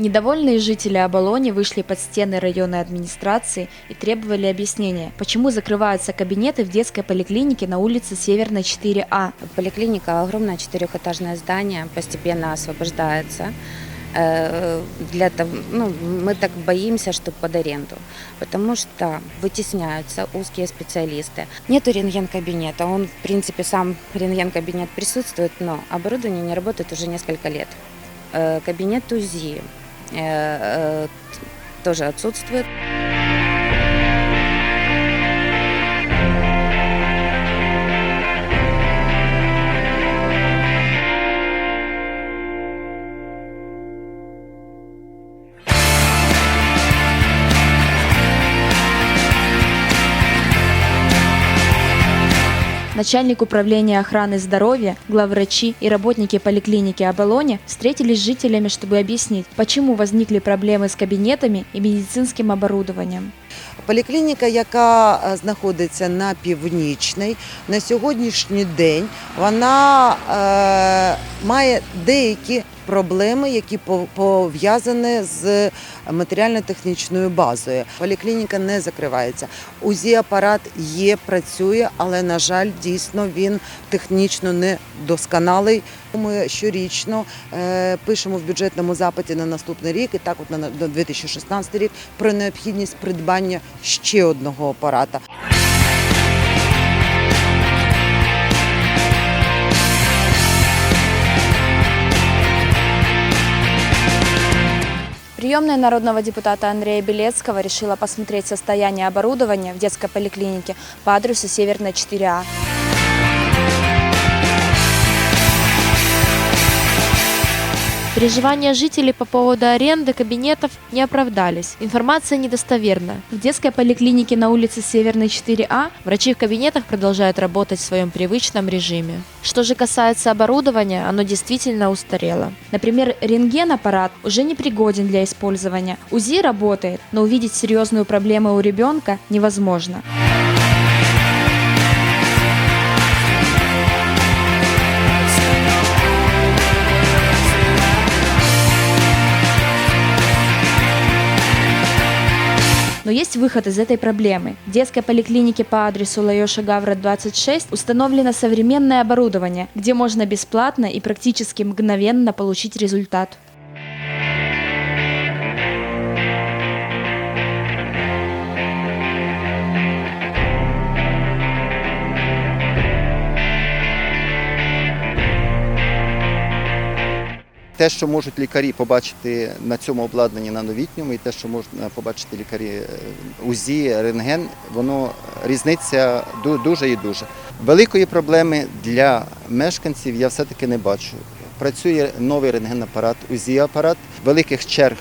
Недовольные жители Оболони вышли под стены районной администрации и требовали объяснения, почему закрываются кабинеты в детской поликлинике на улице Северной 4А. Поликлиника огромное четырехэтажное здание, постепенно освобождается. Э, Для того, ну, мы так боимся, что под аренду, потому что вытесняются узкие специалисты. Нету рентген-кабинета, он, в принципе, сам рентген-кабинет присутствует, но оборудование не работает уже несколько лет. Э, Кабинет УЗИ тоже отсутствует. Начальник управления охраны здоровья, главврачи и работники поликлиники Оболони встретились с жителями, чтобы объяснить, почему возникли проблемы с кабинетами и медицинским оборудованием. Поліклініка, яка е, знаходиться на північній, на сьогоднішній день вона е, має деякі проблеми, які пов- пов'язані з матеріально-технічною базою. Поліклініка не закривається. УЗІ апарат є, працює, але на жаль, дійсно він технічно не досконалий. Ми щорічно е, пишемо в бюджетному запиті на наступний рік, і так от на 2016 рік про необхідність придбання ще одного апарата. Приемная народного депутата Андрея Белецкого решила посмотреть состояние оборудования в детской поликлинике по адресу Северная 4А. Переживания жителей по поводу аренды кабинетов не оправдались. Информация недостоверна. В детской поликлинике на улице Северной 4А врачи в кабинетах продолжают работать в своем привычном режиме. Что же касается оборудования, оно действительно устарело. Например, рентген-аппарат уже не пригоден для использования. УЗИ работает, но увидеть серьезную проблему у ребенка невозможно. Но есть выход из этой проблемы. В детской поликлинике по адресу Лаёша Гавра 26 установлено современное оборудование, где можно бесплатно и практически мгновенно получить результат. Те, що можуть лікарі побачити на цьому обладнанні на новітньому, і те, що можна побачити лікарі е, УЗІ, рентген, воно різниця дуже і дуже. Великої проблеми для мешканців я все-таки не бачу. Працює новий рентген-апарат, УЗІ-апарат, великих черг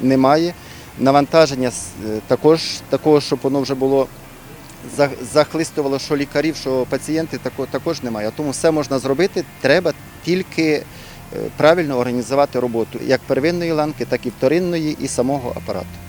немає. Навантаження е, також такого, щоб воно вже було захлистувало, що лікарів, що пацієнти, також немає. Тому все можна зробити, треба тільки е, правильно організувати роботу як первинної ланки, так і вторинної і самого апарату.